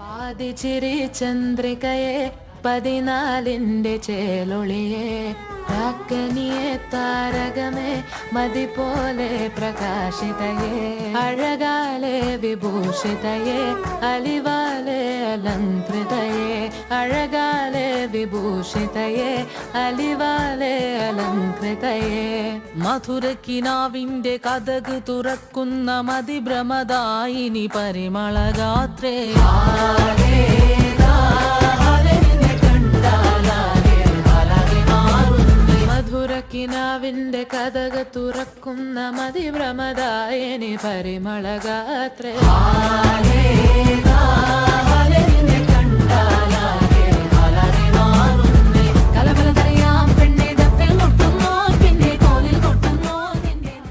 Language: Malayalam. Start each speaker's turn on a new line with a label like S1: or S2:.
S1: പതിച്ചിരി ചന്ദ്രികയെ പതിനാലിന്റെ ചേലൊളിയെ. കാക്കനിയെ താരകമേ മതി പോലെ പ്രകാശിതയെ. അഴകാലെ വിഭൂഷിതയെ അലിവാലെ അലങ്കൃതയെ. അഴകാലെ വിഭൂഷിതയെ അലിവാലെ അലങ്കൃതയെ.
S2: മധുരക്കിനാവിന്റെ കഥക് തുറക്കുന്ന മതിഭ്രമദായിനി പരിമളഗാത്രേ.
S1: മധുരക്കിനാവിന്റെ കഥക തുറക്കുന്ന മതിഭ്രമദായനി പരിമളഗാത്രേ.